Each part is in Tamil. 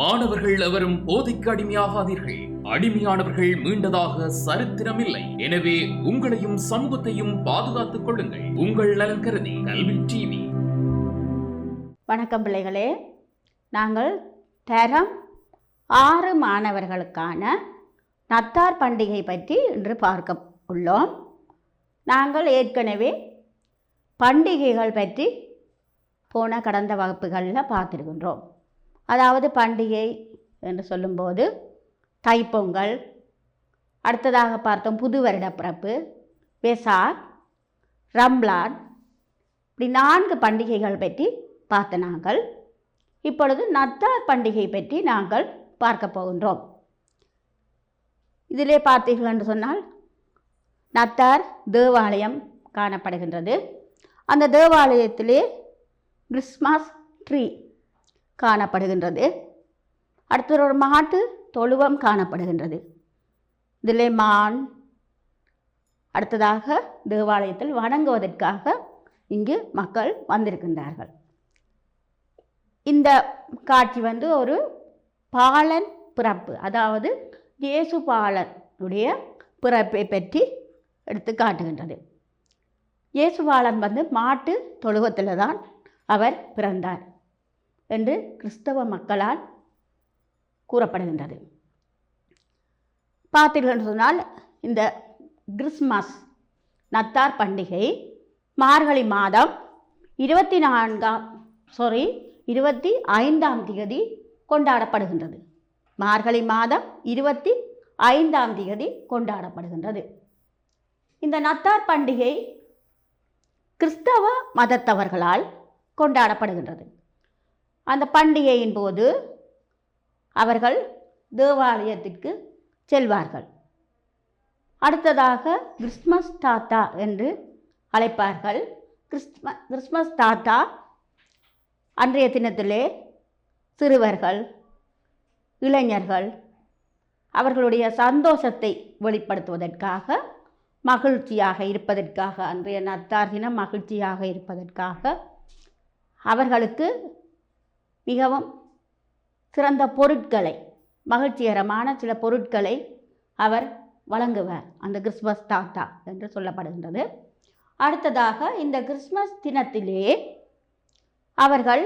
மாணவர்கள் எவரும் போதைக்கு அடிமையாகாதீர்கள். அடிமையானவர்கள் மீண்டதாக சரித்திரமில்லை. எனவே உங்களையும் சமூகத்தையும் பாதுகாத்துக் கொள்ளுங்கள். உங்கள் நலன் கருதி கல்வி டிவி. வணக்கம் பிள்ளைகளே. நாங்கள் தரம் ஆறு மாணவர்களுக்கான நத்தார் பண்டிகை பற்றி இன்று பார்க்க உள்ளோம். நாங்கள் ஏற்கனவே பண்டிகைகள் பற்றி போன கடந்த வகுப்புகளில் பார்த்துருக்கின்றோம். அதாவது பண்டிகை என்று சொல்லும்போது தைப்பொங்கல் அடுத்ததாக பார்த்தோம் புது வருட பிறப்பு வெசாக் ரம்லான் இப்படி நான்கு பண்டிகைகள் பற்றி பார்த்த நாங்கள். இப்பொழுது நத்தார் பண்டிகை பற்றி நாங்கள் பார்க்க போகின்றோம். இதிலே பார்த்தீர்கள் என்று சொன்னால் நத்தார் தேவாலயம் காணப்படுகின்றது. அந்த தேவாலயத்திலே கிறிஸ்மஸ் ட்ரீ காணப்படுகின்றது. அடுத்த ஒரு மாட்டு தொழுவம் காணப்படுகின்றது. இதிலே மான் அடுத்ததாக தேவாலயத்தில் வணங்குவதற்காக இங்கு மக்கள் வந்திருக்கின்றார்கள். இந்த காட்சி வந்து ஒரு பாலன் பிறப்பு அதாவது இயேசு பாலனுடைய பிறப்பை பற்றி எடுத்து காட்டுகின்றது. இயேசுபாலன் வந்து மாட்டு தொழுவத்தில் தான் அவர் பிறந்தார். என்று கிறிஸ்தவ மக்களால் கூறப்படுகின்றது. பார்த்தீர்கள் என்று சொன்னால் இந்த கிறிஸ்மஸ் நத்தார் பண்டிகை மார்கழி மாதம் இருபத்தி நான்காம் சாரி இருபத்தி ஐந்தாம் தேதி கொண்டாடப்படுகின்றது. மார்கழி மாதம் இருபத்தி ஐந்தாம் தேதி கொண்டாடப்படுகின்றது. இந்த நத்தார் பண்டிகை கிறிஸ்தவ மதத்தவர்களால் கொண்டாடப்படுகின்றது. அந்த பண்டிகையின் போது அவர்கள் தேவாலயத்திற்கு செல்வார்கள். அடுத்ததாக கிறிஸ்மஸ் தாத்தா என்று அழைப்பார்கள். கிறிஸ்ம கிறிஸ்மஸ் தாத்தா அன்றைய தினத்திலே சிறுவர்கள் இளைஞர்கள் அவர்களுடைய சந்தோஷத்தை வெளிப்படுத்துவதற்காக மகிழ்ச்சியாக இருப்பதற்காக அன்றைய நத்தார் தினம் மகிழ்ச்சியாக இருப்பதற்காக அவர்களுக்கு மிகவும் சிறந்த பொருட்களை மகிழ்ச்சிகரமான சில பொருட்களை அவர் வழங்குவார். அந்த கிறிஸ்மஸ் தாத்தா என்று சொல்லப்படுகின்றது. அடுத்ததாக இந்த கிறிஸ்மஸ் தினத்திலே அவர்கள்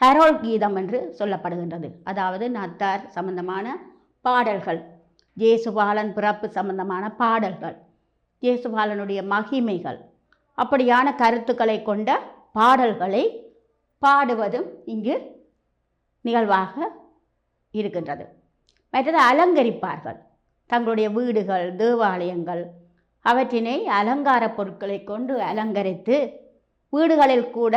ஹெரோல் கீதம் என்று சொல்லப்படுகின்றது. அதாவது நத்தார் சம்பந்தமான பாடல்கள் இயேசுபாலன் பிறப்பு சம்பந்தமான பாடல்கள் இயேசுபாலனுடைய மகிமைகள் அப்படியான கருத்துக்களை கொண்ட பாடல்களை பாடுவதும் இங்கு நிகழ்வாக இருக்கின்றது. மற்றது அலங்கரிப்பார்கள். தங்களுடைய வீடுகள் தேவாலயங்கள் அவற்றினை அலங்கார பொருட்களை கொண்டு அலங்கரித்து வீடுகளில் கூட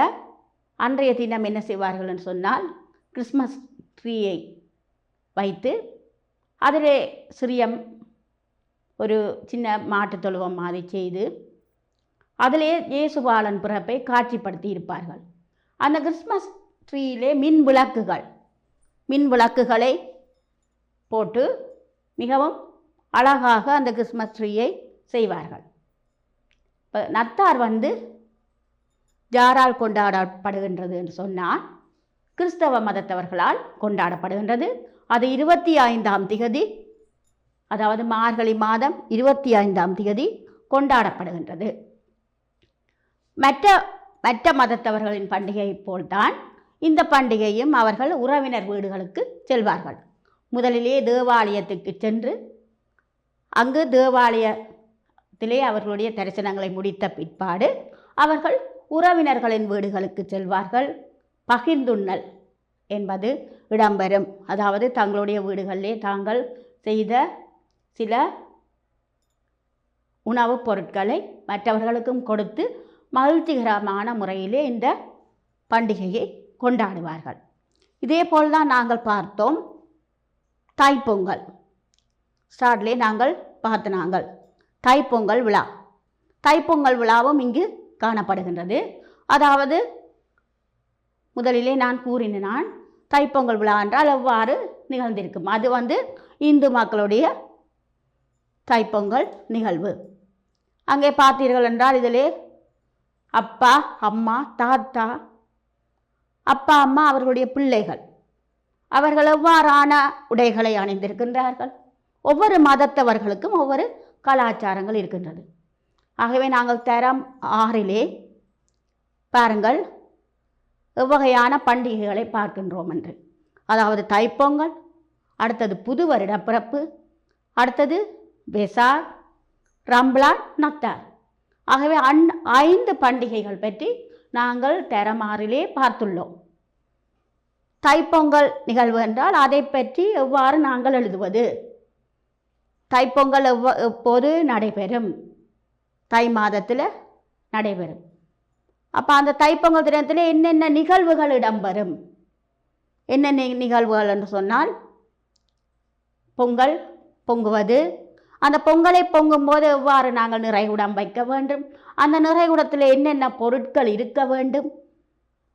அன்றைய தினம் என்ன செய்வார்கள் என்று சொன்னால் கிறிஸ்மஸ் ட்ரீயை வைத்து அதிலே சிறிய ஒரு சின்ன மாட்டுத் தொழுவம் மாதிரி செய்து அதிலே இயேசுபாலன் பிறப்பை காட்சிப்படுத்தி இருப்பார்கள். அந்த கிறிஸ்மஸ் ட்ரீயிலே மின் விளக்குகள். மின் விளக்குகளை போட்டு மிகவும் அழகாக அந்த கிறிஸ்மஸ் ட்ரீயை செய்வார்கள். இப்போ நத்தார் வந்து ஜாரால் கொண்டாடப்படுகின்றது என்று சொன்னால் கிறிஸ்தவ மதத்தவர்களால் கொண்டாடப்படுகின்றது. அது இருபத்தி ஐந்தாம் திகதி அதாவது மார்கழி மாதம் இருபத்தி ஐந்தாம் திகதி கொண்டாடப்படுகின்றது. மற்ற மற்ற மதத்தவர்களின் பண்டிகை போல்தான் இந்த பண்டிகையும் அவர்கள் உறவினர் வீடுகளுக்கு செல்வார்கள். முதலிலே தேவாலயத்துக்கு சென்று அங்கு தேவாலயத்திலே அவர்களுடைய தரிசனங்களை முடித்த பிற்பாடு அவர்கள் உறவினர்களின் வீடுகளுக்கு செல்வார்கள். பகிர்ந்துண்ணல் என்பது இடம்பெறும். அதாவது தங்களுடைய வீடுகளிலே தாங்கள் செய்த சில உணவுப் பொருட்களை மற்றவர்களுக்கும் கொடுத்து மகிழ்ச்சிகரமான முறையிலே இந்த பண்டிகையை கொண்டாடுவார்கள். இதே போல் தான் நாங்கள் பார்த்தோம் தைப்பொங்கல். ஸ்டார்ட்லே நாங்கள் பார்த்து நாங்கள் தைப்பொங்கல் விழா. தைப்பொங்கல் விழாவும் இங்கு காணப்படுகின்றது. அதாவது முதலிலே நான் கூறின நான் தைப்பொங்கல் விழா என்றால் எவ்வாறு நிகழ்ந்திருக்கும்? அது வந்து இந்து மக்களுடைய தைப்பொங்கல் நிகழ்வு. அங்கே பார்த்தீர்கள் என்றால் இதிலே அப்பா அம்மா தாத்தா அப்பா அம்மா அவர்களுடைய பிள்ளைகள். அவர்கள் எவ்வாறான உடைகளை அணிந்திருக்கின்றார்கள்? ஒவ்வொரு மதத்தவர்களுக்கும் ஒவ்வொரு கலாச்சாரங்கள் இருக்கின்றது. ஆகவே நாங்கள் தரம் ஆறிலே பாருங்கள் எவ்வகையான பண்டிகைகளை பார்க்கின்றோம் என்று அதாவது தைப்பொங்கல் அடுத்தது புது வருட பிறப்பு அடுத்தது பெசார் ரம்லான் நத்தார். ஆகவே அந் ஐந்து பண்டிகைகள் பற்றி நாங்கள் தரமாறிலே பார்த்துள்ளோம். தைப்பொங்கல் நிகழ்வு என்றால் அதை பற்றி எவ்வாறு நாங்கள் எழுதுவது? தைப்பொங்கல் எவ்வ எப்போது நடைபெறும்? தை மாதத்தில் நடைபெறும். அப்போ அந்த தைப்பொங்கல் தினத்தில் என்னென்ன நிகழ்வுகள் இடம்பெறும்? என்னென்ன நிகழ்வுகள் என்று சொன்னால் பொங்கல் பொங்குவது அந்த பொங்கலை பொங்கும்போது எவ்வாறு நாங்கள் நிறைகுடம் வைக்க வேண்டும்? அந்த நிறைகுடத்தில் என்னென்ன பொருட்கள் இருக்க வேண்டும்?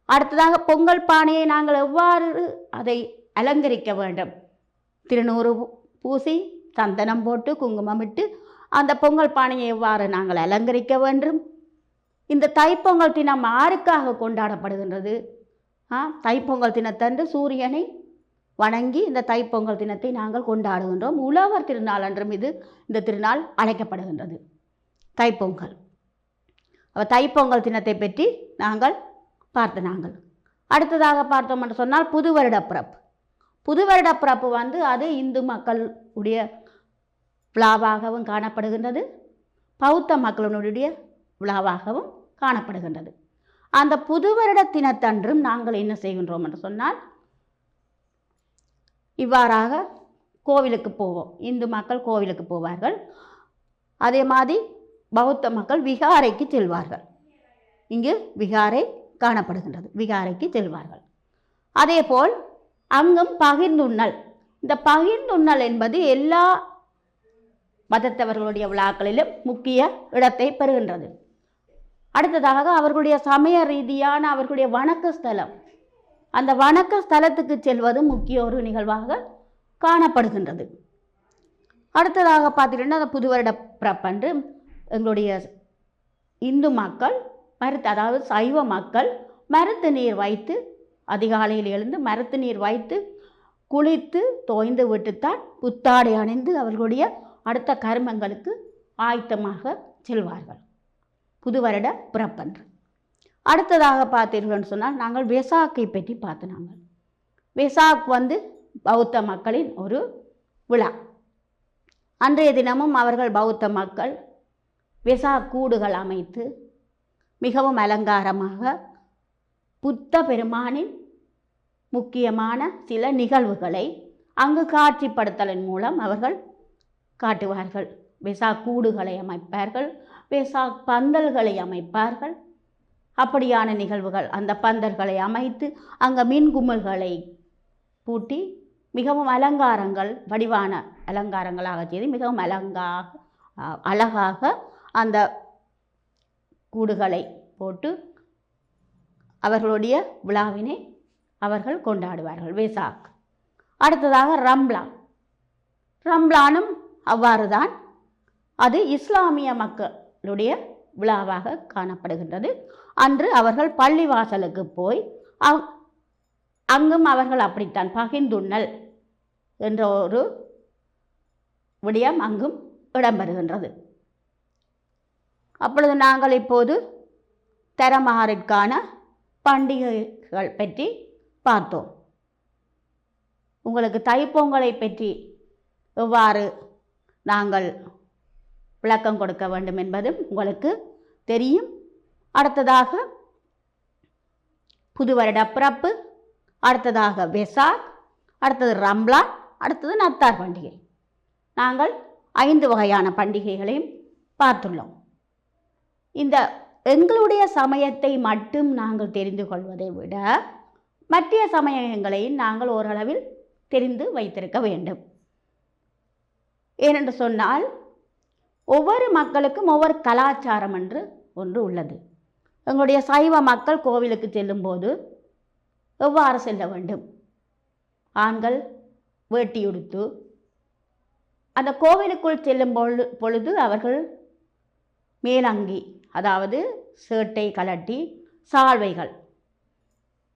அடுத்ததாக பொங்கல் பானையை நாங்கள் எவ்வாறு அதை அலங்கரிக்க வேண்டும்? திருநூறு பூசி சந்தனம் போட்டு குங்குமமிட்டு அந்த பொங்கல் பானையை எவ்வாறு நாங்கள் அலங்கரிக்க வேண்டும்? இந்த தைப்பொங்கல் தினம் யாருக்காக கொண்டாடப்படுகின்றது? ஆ தைப்பொங்கல் தினத்தன்று சூரியனை வணங்கி இந்த தைப்பொங்கல் தினத்தை நாங்கள் கொண்டாடுகின்றோம். உழவர் திருநாள் அன்றும் இது இந்த திருநாள் அழைக்கப்படுகின்றது. தைப்பொங்கல். அப்போ தைப்பொங்கல் தினத்தை பற்றி நாங்கள் பார்த்து நாங்கள். அடுத்ததாக பார்த்தோம் என்று சொன்னால் புது வருட பிறப்பு புது வருட பிறப்பு வந்து அது இந்து மக்களுடைய விழாவாகவும் காணப்படுகின்றது. பௌத்த மக்களினுடைய விழாவாகவும் காணப்படுகின்றது. அந்த புது வருட தினத்தன்றும் நாங்கள் என்ன செய்கின்றோம் என்று சொன்னால் இவ்வாறாக கோவிலுக்கு போவோம். இந்து மக்கள் கோவிலுக்கு போவார்கள். அதே மாதிரி பௌத்த மக்கள் விகாரைக்கு செல்வார்கள். இங்கு விகாரை காணப்படுகின்றது. விகாரைக்கு செல்வார்கள். அதேபோல் அங்கும் பகிர்ந்துண்ணல். இந்த பகிர்ந்துண்ணல் என்பது எல்லா மதத்தவர்களுடைய விழாக்களிலும் முக்கிய இடத்தை பெறுகின்றது. அடுத்ததாக அவர்களுடைய சமய ரீதியான அவர்களுடைய வணக்க ஸ்தலம். அந்த வணக்க ஸ்தலத்துக்கு செல்வது முக்கிய ஒரு நிகழ்வாக காணப்படுகின்றது. அடுத்ததாக பார்த்துக்கிட்டா அந்த புது வருட பிறப்பன்று எங்களுடைய இந்து மக்கள் மருத்து அதாவது சைவ மக்கள் மருத்து நீர் வைத்து அதிகாலையில் எழுந்து மருத்து நீர் வைத்து குளித்து தோய்ந்து விட்டுத்தான் புத்தாடை அணிந்து அவர்களுடைய அடுத்த கர்மங்களுக்கு ஆயத்தமாக செல்வார்கள். புது வருட பிறப்பன்று அடுத்ததாக பார்த்தீர்கள்னு சொன்னால் நாங்கள் வெசாக்கை பற்றி பார்த்து நாங்கள் வெசாக் வந்து பௌத்த மக்களின் ஒரு விழா. அன்றைய தினமும் அவர்கள் பௌத்த மக்கள் வெசாக் கூடுகள் அமைத்து மிகவும் அலங்காரமாக புத்த பெருமானின் முக்கியமான சில நிகழ்வுகளை அங்கு காட்சிப்படுத்தலின் மூலம் அவர்கள் காட்டுவார்கள். வெசாக் கூடுகளை அமைப்பார்கள் வெசாக் பந்தல்களை அமைப்பார்கள் அப்படியான நிகழ்வுகள். அந்த பந்தர்களை அமைத்து அங்கே மின் குமிழ்களை பூட்டி மிகவும் அலங்காரங்கள் வடிவான அலங்காரங்களாக செய்து மிகவும் அலங்காக அழகாக அந்த கூடுகளை போட்டு அவர்களுடைய விழாவினை அவர்கள் கொண்டாடுவார்கள். வேசாக். அடுத்ததாக ரம்லான். ரம்லானும் அவ்வாறு தான் அது இஸ்லாமிய மக்களுடைய விழாவாக காணப்படுகின்றது. அன்று அவர்கள் பள்ளிவாசலுக்கு போய் அவ் அங்கும் அவர்கள் அப்படித்தான் பகிர்ந்துண்ணல் என்ற ஒரு விடயம் அங்கும் இடம்பெறுகின்றது. அப்பொழுது நாங்கள் இப்போது தரமாறிற்கான பண்டிகைகள் பற்றி பார்த்தோம். உங்களுக்கு தைப்பொங்கலை பற்றி எவ்வாறு நாங்கள் விளக்கம் கொடுக்க வேண்டும் என்பதும் உங்களுக்கு தெரியும். அடுத்ததாக புது வருட பிறப்பு அடுத்ததாக வெசாக் அடுத்தது ரம்லான் அடுத்தது நத்தார் பண்டிகை. நாங்கள் ஐந்து வகையான பண்டிகைகளையும் பார்த்துள்ளோம். இந்த எங்களுடைய சமயத்தை மட்டும் நாங்கள் தெரிந்து கொள்வதை விட மற்ற சமயங்களையும் நாங்கள் ஓரளவில் தெரிந்து வைத்திருக்க வேண்டும். ஏனென்று சொன்னால் ஒவ்வொரு மக்களுக்கும் ஒவ்வொரு கலாச்சாரம் என்று ஒன்று உள்ளது. எங்களுடைய சைவ மக்கள் கோவிலுக்கு செல்லும்போது எவ்வாறு செல்ல வேண்டும்? ஆண்கள் வேட்டி உடுத்து அந்த கோவிலுக்குள் செல்லும் பொழு பொழுது அவர்கள் மேலங்கி அதாவது சேட்டை கலட்டி சால்வைகள்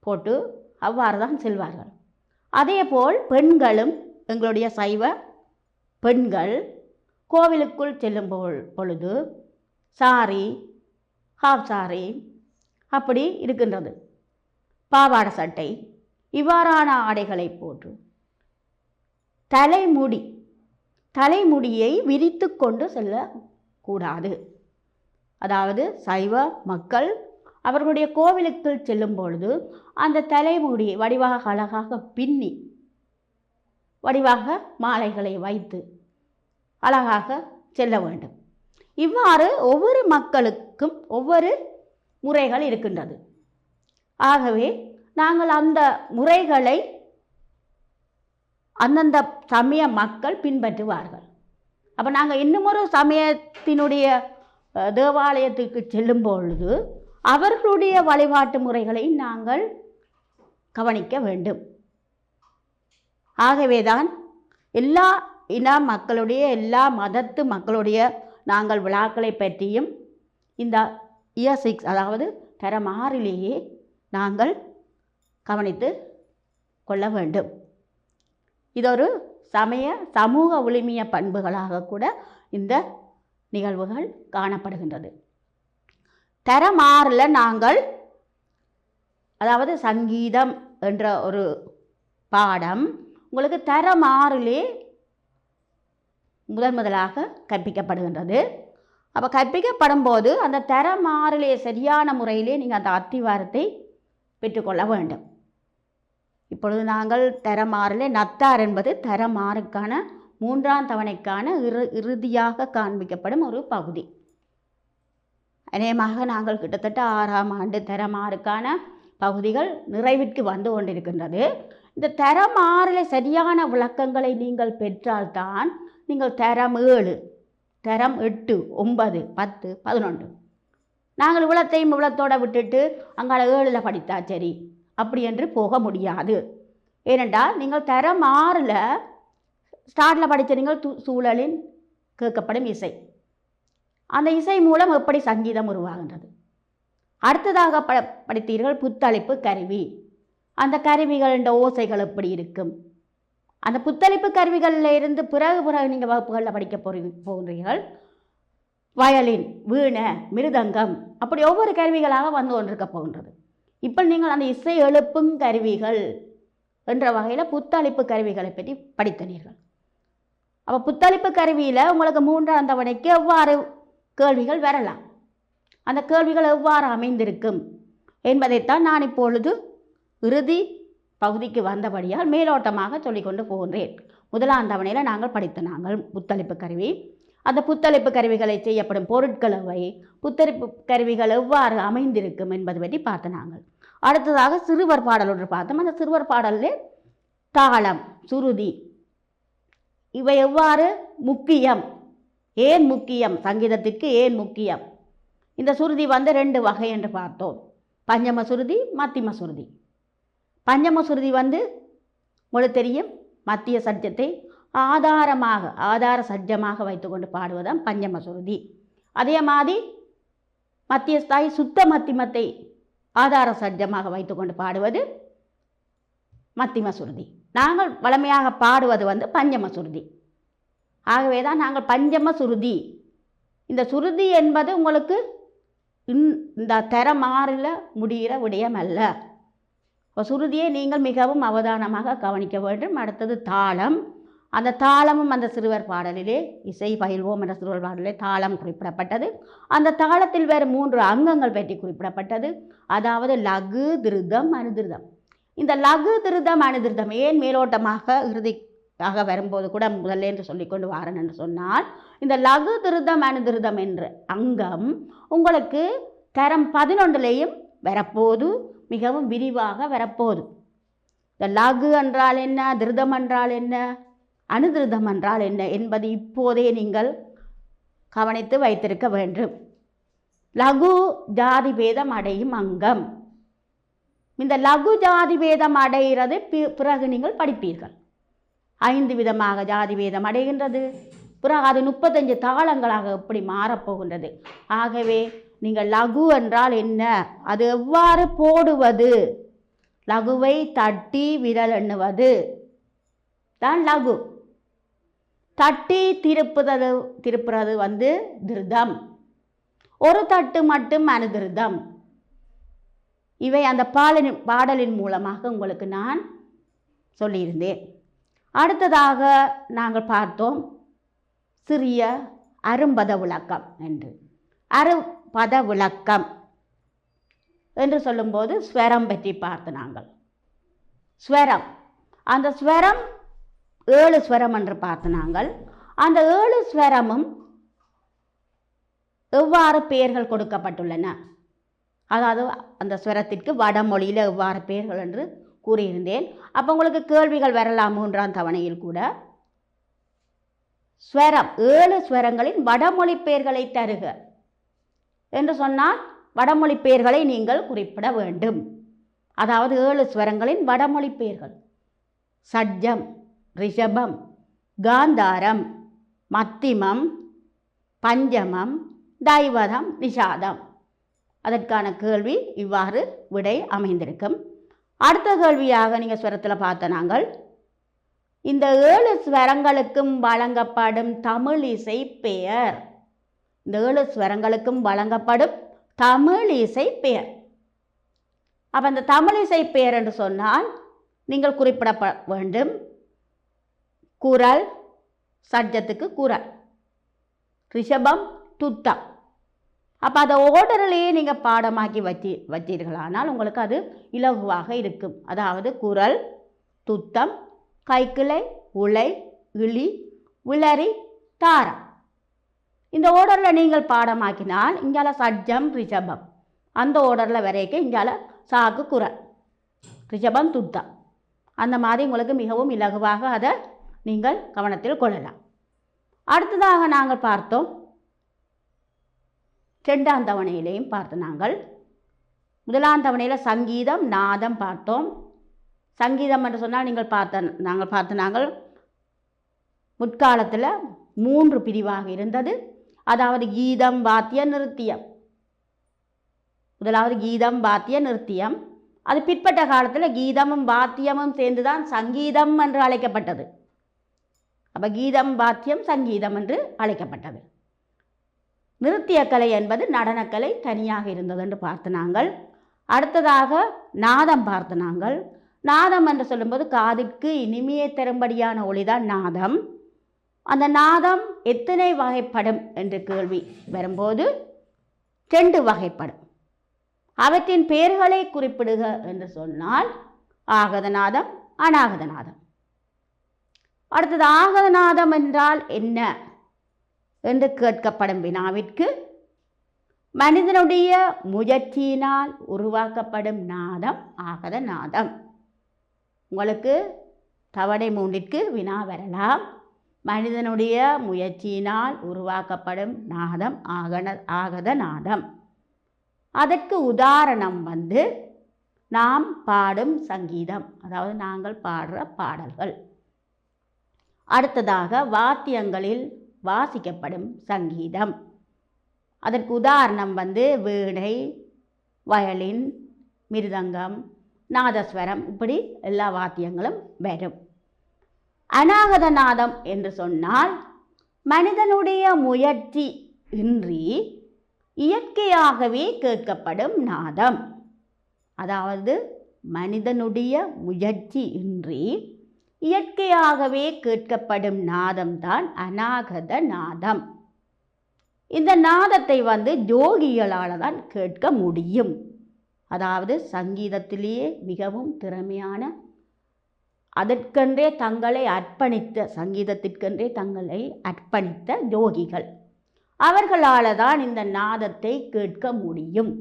போட்டு அவ்வாறு தான் செல்வார்கள். அதேபோல் பெண்களும் எங்களுடைய சைவ பெண்கள் கோவிலுக்குள் செல்லும் பொழுது சாரி ஹாஃப் சாரி அப்படி இருக்கின்றது. பாவாடை சட்டை இவ்வாறான ஆடைகளை போட்டு தலைமுடி தலைமுடியை விரித்து கொண்டு செல்லக்கூடாது. அதாவது சைவ மக்கள் அவர்களுடைய கோவிலுக்குள் செல்லும் பொழுது அந்த தலைமுடியை வடிவாக அழகாக பின்னி வடிவாக மாலைகளை வைத்து அழகாக செல்ல வேண்டும். இவ்வாறு ஒவ்வொரு மக்களுக்கும் ஒவ்வொரு முறைகள் இருக்கின்றது. ஆகவே நாங்கள் அந்த முறைகளை அந்தந்த சமய மக்கள் பின்பற்றுவார்கள். அப்போ நாங்கள் இன்னுமொரு சமயத்தினுடைய தேவாலயத்துக்கு செல்லும் பொழுது அவர்களுடைய வழிபாட்டு முறைகளை நாங்கள் கவனிக்க வேண்டும். ஆகவேதான் எல்லா இன மக்களுடைய எல்லா மதத்து மக்களுடைய நாங்கள் விழாக்களை பற்றியும் இந்த இயர் சிக்ஸ் அதாவது தரம் ஆறிலேயே நாங்கள் கவனித்து கொள்ள வேண்டும். இதொரு சமய சமூக ஒளிமிய பண்புகளாக கூட இந்த நிகழ்வுகள் காணப்படுகின்றது. தரம் ஆறில் நாங்கள் அதாவது சங்கீதம் என்ற ஒரு பாடம் உங்களுக்கு தரம் ஆறிலே முதன் முதலாக கற்பிக்கப்படுகின்றது. அப்போ கற்பிக்கப்படும் போது அந்த தர ஆறிலே சரியான முறையிலே நீங்கள் அந்த அத்திவாரத்தை பெற்றுக்கொள்ள வேண்டும். இப்பொழுது நாங்கள் தரம் நத்தார் என்பது தரம் மூன்றாம் தவணைக்கான இறு இறுதியாக காண்பிக்கப்படும் ஒரு பகுதி. அநேகமாக நாங்கள் கிட்டத்தட்ட ஆறாம் ஆண்டு தரம் பகுதிகள் நிறைவிற்கு வந்து கொண்டிருக்கின்றது. இந்த தரம் மாறலை சரியான விளக்கங்களை நீங்கள் பெற்றால்தான் நீங்கள் தரம் ஏழு தரம் எட்டு ஒன்பது பத்து பதினொன்று. நாங்கள் இவ்வளத்தையும் இவ்வளத்தோட விட்டுட்டு அங்கால ஏழில் படித்தா சரி. அப்படி என்று போக முடியாது. ஏனென்றால் நீங்கள் தரம் ஆறில் ஸ்டார்டில் படித்த நீங்கள் சூழலின் கேட்கப்படும் இசை. அந்த இசை மூலம் எப்படி சங்கீதம் உருவாகின்றது? அடுத்ததாக ப படித்தீர்கள் புத்தளிப்பு கருவி. அந்த கருவிகள் இந்த ஓசைகள் எப்படி இருக்கும்? அந்த புத்தளிப்பு கருவிகளில் இருந்து பிறகு பிறகு நீங்கள் வகுப்புகளில் படிக்க போகிறீங்க போகிறீர்கள். வயலின் வீணை மிருதங்கம் அப்படி ஒவ்வொரு கருவிகளாக வந்து கொண்டிருக்க போகின்றது. இப்போ நீங்கள் அந்த இசை எழுப்பும் கருவிகள் என்ற வகையில் புத்தளிப்பு கருவிகளை பற்றி படித்தனீர்கள். அப்போ புத்தளிப்பு கருவியில் உங்களுக்கு மூன்றாம் தவணைக்கு எவ்வாறு கேள்விகள் வரலாம்? அந்த கேள்விகள் எவ்வாறு அமைந்திருக்கும் என்பதைத்தான் நான் இப்பொழுது இறுதி பகுதிக்கு வந்தபடியால் மேலோட்டமாக சொல்லிக்கொண்டு போகின்றேன். முதலாம் தவணையில் நாங்கள் படித்த நாங்கள் புத்தளிப்பு கருவி. அந்த புத்தளிப்பு கருவிகளை செய்யப்படும் பொருட்களவை புத்தளிப்பு கருவிகள் எவ்வாறு அமைந்திருக்கும் என்பது பற்றி பார்த்த நாங்கள். அடுத்ததாக சிறுவர் பாடல் ஒன்று பார்த்தோம். அந்த சிறுவர் பாடலில் தாளம் சுருதி இவை எவ்வாறு முக்கியம்? ஏன் முக்கியம்? சங்கீதத்திற்கு ஏன் முக்கியம்? இந்த சுருதி வந்து ரெண்டு வகை என்று பார்த்தோம். பஞ்சம சுருதி மத்திம சுருதி. பஞ்சம சுருதி வந்து உங்களுக்கு தெரியும். மத்திய சட்ஜத்தை ஆதாரமாக ஆதார சஜ்ஜமாக வைத்துக்கொண்டு பாடுவதுதான் பஞ்சம சுருதி அதே மாதிரி மத்திய ஸ்தாயி சுத்த மத்திமத்தை ஆதார சஜ்ஜமாக வைத்துக்கொண்டு பாடுவது மத்திம சுருதி நாங்கள் வளமையாக பாடுவது வந்து பஞ்சம சுருதி ஆகவே தான் நாங்கள் பஞ்சம சுருதி இந்த சுருதி என்பது உங்களுக்கு இன்- இந்த தரமாறில் முடிகிற விடயம் அல்ல சுருதியை நீங்கள் மிகவும் அவதானமாக கவனிக்க வேண்டும். அடுத்தது தாளம். அந்த தாளமும் அந்த சிறுவர் பாடலிலே இசை பயில்வோம் என்ற சிறுவர் பாடலிலே தாளம் குறிப்பிடப்பட்டது. அந்த தாளத்தில் வேறு மூன்று அங்கங்கள் பற்றி குறிப்பிடப்பட்டது. அதாவது லகு திருதம் அனுதிருதம். இந்த லகு திருதம் அனுதிருதம் ஏன் மேலோட்டமாக இறுதியாக வரும்போது கூட முதல்ல என்று சொல்லிக்கொண்டு வாரன் என்று சொன்னால் இந்த லகு திருதம் அனுதிருதம் என்ற அங்கம் உங்களுக்கு தரம் பதினொன்றுலேயும் வரப்போது மிகவும் விரிவாக வரப்போது. இந்த லகு என்றால் என்ன? திருதம் என்றால் என்ன? அனுதிருதம் என்றால் என்ன என்பது இப்போதே நீங்கள் கவனித்து வைத்திருக்க வேண்டும். லகு ஜாதி பேதம் அடையும் அங்கம். இந்த லகு ஜாதி பேதம் அடைகிறது பிறகு நீங்கள் படிப்பீர்கள். ஐந்து விதமாக ஜாதி பேதம் அடைகின்றது. பிறகு அது முப்பத்தஞ்சு தாளங்களாக எப்படி மாறப்போகின்றது? ஆகவே நீங்கள் லகு என்றால் என்ன? அது எவ்வாறு போடுவது? லகுவை தட்டி விரல் எண்ணுவது. தான் லகு. தட்டி திருப்புதல் திருப்புறது வந்து திருதம். ஒரு தட்டு மட்டும் அனுதிருதம் இவை அந்த பாடலின் பாடலின் மூலமாக உங்களுக்கு நான் சொல்லியிருந்தேன். அடுத்ததாக நாங்கள் பார்த்தோம் சிறிய அரும்பத விளக்கம் என்று. அரு பத விளக்கம் என்று சொல்லும்போது ஸ்வரம் பற்றி பார்த்து நாங்கள் ஸ்வரம். அந்த ஸ்வரம் ஏழு ஸ்வரம் என்று பார்த்து நாங்கள் அந்த ஏழு ஸ்வரமும் எவ்வாறு பெயர்கள் கொடுக்கப்பட்டுள்ளன? அதாவது அந்த ஸ்வரத்திற்கு வடமொழியில் எவ்வாறு பெயர்கள் என்று கூறியிருந்தேன். அப்போ உங்களுக்கு கேள்விகள் வரலாம் மூன்றாம் தவணையில் கூட. ஸ்வரம். ஏழு ஸ்வரங்களின் வடமொழி பெயர்களை தருக. என்று சொன்னால் வடமொழி பெயர்களை நீங்கள் குறிப்பிட வேண்டும். அதாவது ஏழு ஸ்வரங்களின் வடமொழி பெயர்கள். சட்ஜம் ரிஷபம் காந்தாரம் மத்திமம் பஞ்சமம் தைவதம் நிஷாதம். அதற்கான கேள்வி இவ்வாறு விடை அமைந்திருக்கும். அடுத்த கேள்வியாக நீங்கள் ஸ்வரத்தில் பார்த்த நாங்கள் இந்த ஏழு ஸ்வரங்களுக்கும் வழங்கப்படும் தமிழ் இசை பெயர் இந்த ஏழு ஸ்வரங்களுக்கும் வழங்கப்படும் தமிழ் இசை பெயர். அப்போ அந்த தமிழ் இசை பெயர் என்று சொன்னால் நீங்கள் குறிப்பிடப்பட வேண்டும். குரல் சட்ஜத்துக்கு குரல். ரிஷபம் துத்தம். அப்போ அதை ஓடரிலேயே நீங்கள் பாடமாக்கி வச்சி வச்சீர்களானால் உங்களுக்கு அது இலகுவாக இருக்கும். அதாவது குரல் துத்தம் கைக்கிளை உலை இழி உளறி தாரம். இந்த ஓர்டரில் நீங்கள் பாடமாக்கினால் இங்கால சஜ்ஜம் ரிஷபம் அந்த ஓர்டரில் வரைக்கும் இங்கால சாக்கு குரல் ரிஷபம் துத்தம் அந்த மாதிரி உங்களுக்கு மிகவும் இலகுவாக அதை நீங்கள் கவனத்தில் கொள்ளலாம். அடுத்ததாக நாங்கள் பார்த்தோம். ரெண்டாம் தவணையிலையும் பார்த்து நாங்கள். முதலாம் தவணையில் சங்கீதம் நாதம் பார்த்தோம். சங்கீதம் என்று சொன்னால் நீங்கள் பார்த்த நாங்கள் பார்த்த நாங்கள் முற்காலத்தில் மூன்று பிரிவாக இருந்தது. அதாவது கீதம் வாத்திய நிருத்தியம். முதலாவது கீதம் வாத்திய நிருத்தியம். அது பிற்பட்ட காலத்தில் கீதமும் வாத்தியமும் சேர்ந்து தான் சங்கீதம் என்று அழைக்கப்பட்டது. அப்போ கீதம் வாத்தியம் சங்கீதம் என்று அழைக்கப்பட்டது. நிருத்தியக்கலை என்பது நடனக்கலை தனியாக இருந்தது என்று பார்த்து நாங்கள். அடுத்ததாக நாதம் பார்த்து நாங்கள். நாதம் என்று சொல்லும்போது காதிற்கு இனிமையை தரும்படியான ஒளிதான் நாதம். அந்த நாதம் எத்தனை வகைப்படும் என்ற கேள்வி வரும்போது ரெண்டு வகைப்படும். அவற்றின் பெயர்களை குறிப்பிடுக என்று சொன்னால் ஆகதநாதம் அநாகதநாதம் அடுத்தது ஆகதநாதம் என்றால் என்ன என்று கேட்கப்படும் வினாவிற்கு மனிதனுடைய முயற்சியினால் உருவாக்கப்படும் நாதம் ஆகத நாதம். உங்களுக்கு தவணை மூன்றிற்கு வினா வரலாம். மனிதனுடைய முயற்சியினால் உருவாக்கப்படும் நாதம் ஆகன ஆகத நாதம். அதற்கு உதாரணம் வந்து நாம் பாடும் சங்கீதம் அதாவது நாங்கள் பாடுற பாடல்கள். அடுத்ததாக வாத்தியங்களில் வாசிக்கப்படும் சங்கீதம். அதற்கு உதாரணம் வந்து வீணை வயலின் மிருதங்கம் நாதஸ்வரம் இப்படி எல்லா வாத்தியங்களும் வரும். அநாகத நாதம் என்று சொன்னால் மனிதனுடைய முயற்சி இன்றி இயற்கையாகவே கேட்கப்படும் நாதம். அதாவது மனிதனுடைய முயற்சி இன்றி இயற்கையாகவே கேட்கப்படும் நாதம்தான் அநாகத நாதம் இந்த நாதத்தை வந்து ஜோகிகளால் தான் கேட்க முடியும். அதாவது சங்கீதத்திலேயே மிகவும் திறமையான அதற்கென்றே தங்களை அர்ப்பணித்த சங்கீதத்திற்கென்றே தங்களை அர்ப்பணித்த யோகிகள். அவர்களால் தான் இந்த நாதத்தை கேட்க முடியும்.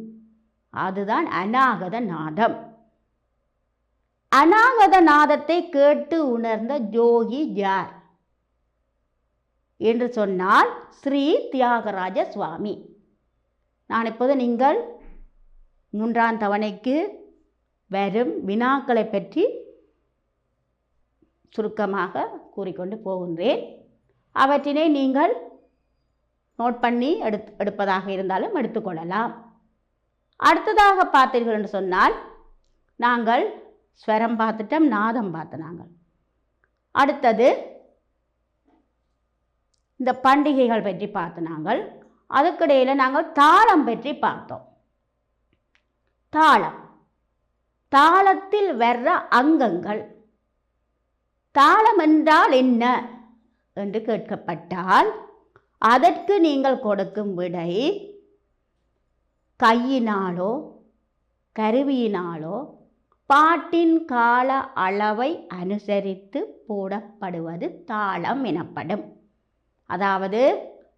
அதுதான் அநாகத நாதம். அநாகத நாதத்தை கேட்டு உணர்ந்த ஜோகி யார்? என்று சொன்னால் ஸ்ரீ தியாகராஜ சுவாமி. நான் இப்போது நீங்கள் மூன்றாம் தவணைக்கு வரும் வினாக்களை பற்றி சுருக்கமாக கூறிக்கொண்டு போகின்றேன். அவற்றினை நீங்கள் நோட் பண்ணி எடுத் எடுப்பதாக இருந்தாலும் எடுத்துக்கொள்ளலாம் அடுத்ததாக பார்த்தீர்கள் என்று சொன்னால் நாங்கள் ஸ்வரம் பார்த்துட்டோம் நாதம் பார்த்து நாங்கள். அடுத்தது இந்த பண்டிகைகள் பற்றி பார்த்து நாங்கள். அதுக்கிடையில் நாங்கள் தாளம் பற்றி பார்த்தோம். தாளம். தாளத்தில் வர்ற அங்கங்கள். தாளம் என்றால் என்ன? என்று கேட்கப்பட்டால் அதற்கு நீங்கள் கொடுக்கும் விடை கையினாலோ கருவியினாலோ பாட்டின் கால அளவை அனுசரித்து போடப்படுவது தாளம் எனப்படும். அதாவது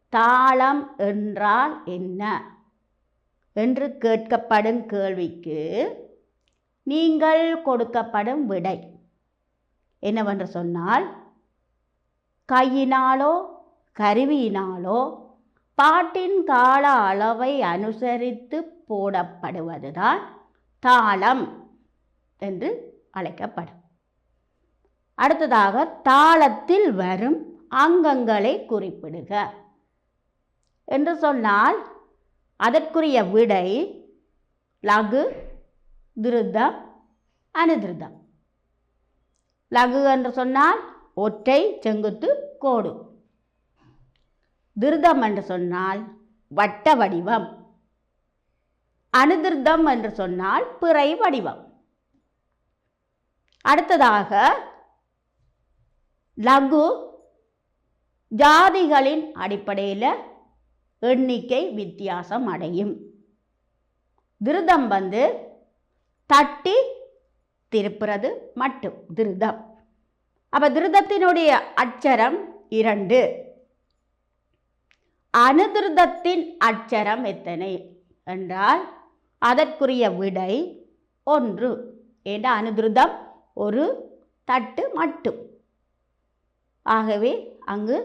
தாளம் என்றால் என்ன? என்று கேட்கப்படும் கேள்விக்கு நீங்கள் கொடுக்கப்படும் விடை. என்னவென்று சொன்னால் கையினாலோ கருவியினாலோ பாட்டின் கால அளவை அனுசரித்து போடப்படுவதுதான் தாளம் என்று அழைக்கப்படும். அடுத்ததாக தாளத்தில் வரும் அங்கங்களை குறிப்பிடுக. என்று சொன்னால் அதற்குரிய விடை லகு திருதம் அனுதிருதம் லகு என்று சொன்னால் ஒற்றை செங்குத்து கோடு. திருதம் என்று சொன்னால் வட்ட வடிவம். அனுதிர்தம் என்று சொன்னால் பிறை வடிவம். அடுத்ததாக லகு ஜாதிகளின் அடிப்படையில் எண்ணிக்கை வித்தியாசம் அடையும். திருதம் வந்து தட்டி திருப்புறது மட்டும் திருதம். அப்போ திருதத்தினுடைய அச்சரம் இரண்டு. அனுதிருதத்தின் அச்சரம் எத்தனை? என்றால் அதற்குரிய விடை ஒன்று. ஏண்டா அனுதிருதம்? ஒரு தட்டு மட்டும். ஆகவே அங்கு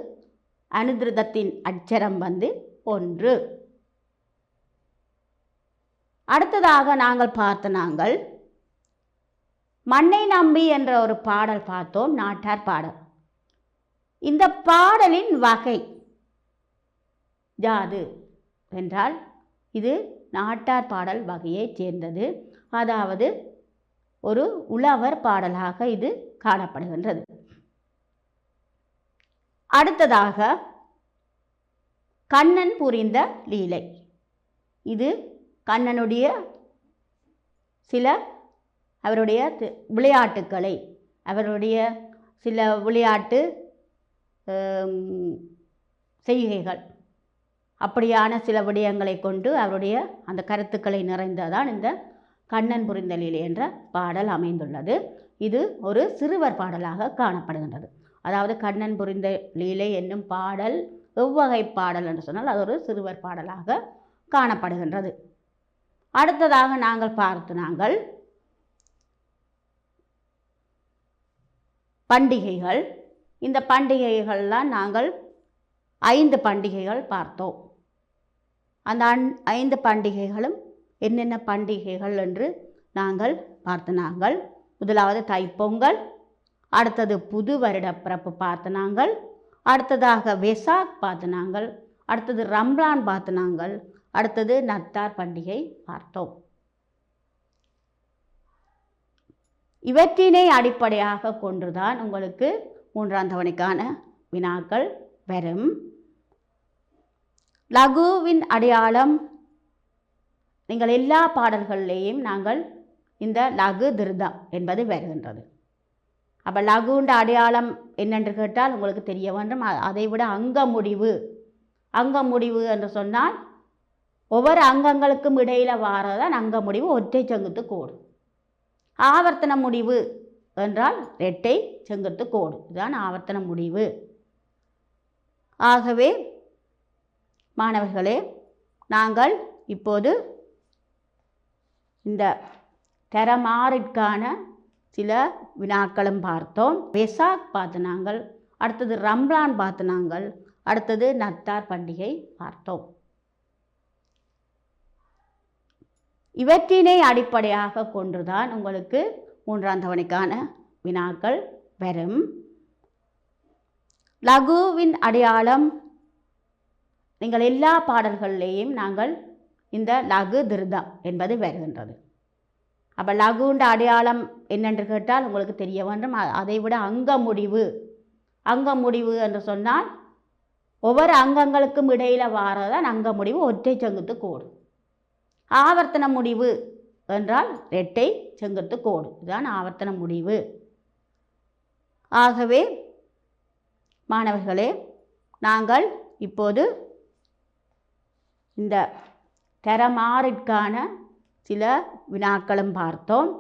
அனுதிருதத்தின் அச்சரம் வந்து ஒன்று. அடுத்ததாக நாங்கள் பார்த்த நாங்கள் மண்ணை நம்பி என்ற ஒரு பாடல் பார்த்தோம் நாட்டார் பாடல். இந்த பாடலின் வகை யாது என்றால் இது நாட்டார் பாடல் வகையைச் சேர்ந்தது. அதாவது ஒரு உழவர் பாடலாக இது காணப்படுகின்றது. அடுத்ததாக கண்ணன் புரிந்த லீலை. இது கண்ணனுடைய சில அவருடைய விளையாட்டுக்களை அவருடைய சில விளையாட்டு செய்கைகள். அப்படியான சில விடயங்களை கொண்டு அவருடைய அந்த கருத்துக்களை நிறைந்ததான் இந்த கண்ணன் புரிந்த லீலை என்ற பாடல் அமைந்துள்ளது. இது ஒரு சிறுவர் பாடலாக காணப்படுகின்றது. அதாவது கண்ணன் புரிந்த லீலை என்னும் பாடல் எவ்வகை பாடல் என்று சொன்னால் அது ஒரு சிறுவர் பாடலாக காணப்படுகின்றது. அடுத்ததாக நாங்கள் பார்த்து நாங்கள் பண்டிகைகள். இந்த பண்டிகைகள்லாம் நாங்கள் ஐந்து பண்டிகைகள் பார்த்தோம். அந்த அன்- ஐந்து பண்டிகைகளும் என்னென்ன பண்டிகைகள் என்று நாங்கள் பார்த்து நாங்கள். முதலாவது தைப்பொங்கல் அடுத்தது புது வருட பிறப்பு பார்த்து நாங்கள் அடுத்ததாக வெசாக் பார்த்து நாங்கள் அடுத்தது ரம்லான் பார்த்து நாங்கள் அடுத்தது நத்தார் பண்டிகை பார்த்தோம். இவற்றினை அடிப்படையாக கொண்டுதான் உங்களுக்கு மூன்றாம் தவணைக்கான வினாக்கள் வரும். லகுவின் அடையாளம். நீங்கள் எல்லா பாடல்கள்லேயும் நாங்கள் இந்த லகு திருதம் என்பது வருகின்றது. அப்போ லகுண்ட அடையாளம் என்னென்று கேட்டால் உங்களுக்கு தெரிய வேண்டும். அதை விட அங்க முடிவு. அங்க முடிவு என்று சொன்னால் ஒவ்வொரு அங்கங்களுக்கும் இடையில் வாரதான் அங்க முடிவு ஒற்றை செங்குத்து கூடும். ஆவர்த்தன முடிவு என்றால் இரட்டை செங்குத்து கோடு. இதுதான் ஆவர்த்தன முடிவு. ஆகவே மாணவர்களே நாங்கள் இப்போது இந்த தரமாறிற்கான சில வினாக்களும் பார்த்தோம். வெசாக் பார்த்து நாங்கள் அடுத்தது ரம்லான் பார்த்து நாங்கள் அடுத்தது நத்தார் பண்டிகை பார்த்தோம். இவற்றினை அடிப்படையாக கொண்டுதான் உங்களுக்கு மூன்றாம் தவணைக்கான வினாக்கள் வரும். லகுவின் அடையாளம். நீங்கள் எல்லா பாடல்கள்லேயும் நாங்கள் இந்த லகு திருதம் என்பது வருகின்றது. அப்போ லகுண்ட அடையாளம் என்னென்று கேட்டால் உங்களுக்கு தெரிய வேண்டும். அதை விட அங்க முடிவு. அங்க முடிவு என்று சொன்னால் ஒவ்வொரு அங்கங்களுக்கும் இடையில் வாரதான் அங்க முடிவு. ஒற்றை செங்குத்து கூடும் ஆவர்த்தன முடிவு என்றால் இரட்டை செங்குத்து கோடு. இதுதான் ஆவர்த்தன முடிவு. ஆகவே மாணவர்களே நாங்கள் இப்போது இந்த தரமாறிற்கான சில வினாக்களும் பார்த்தோம்.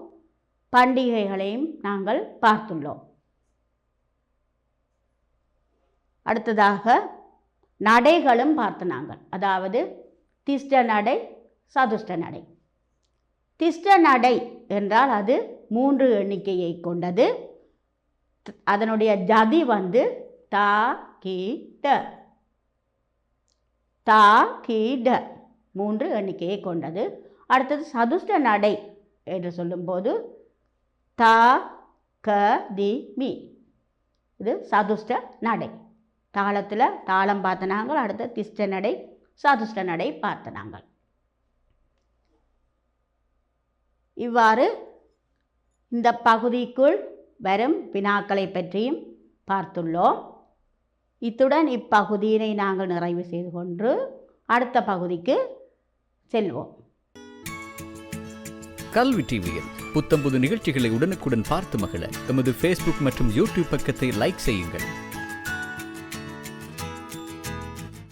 பண்டிகைகளையும் நாங்கள் பார்த்துள்ளோம். அடுத்ததாக நடைகளும் பார்த்து நாங்கள். அதாவது திஷ்ட நடை சதுஷ்ட நடை. திஷ்ட நடை என்றால் அது மூன்று எண்ணிக்கையை கொண்டது. அதனுடைய ஜதி வந்து தா கி ட. தா கி ட. மூன்று எண்ணிக்கையை கொண்டது. அடுத்தது சதுஷ்ட நடை என்று சொல்லும்போது தா க தி மி. இது சதுஷ்ட நடை. தாளத்தில் தாளம் பார்த்த நாங்கள் அடுத்து திஷ்ட நடை சதுஷ்ட நடை பார்த்த நாங்கள். இவ்வாறு இந்த பகுதிக்குள் வரும் வினாக்களை பற்றியும் பார்த்துள்ளோம். இத்துடன் இப்பகுதியினை நாங்கள் நிறைவு செய்து கொண்டு அடுத்த பகுதிக்கு செல்வோம். கல்வி டிவியில் புத்தம்புது நிகழ்ச்சிகளை உடனுக்குடன் பார்த்து மகிழ எமது ஃபேஸ்புக் மற்றும் யூடியூப் பக்கத்தை லைக் செய்யுங்கள்.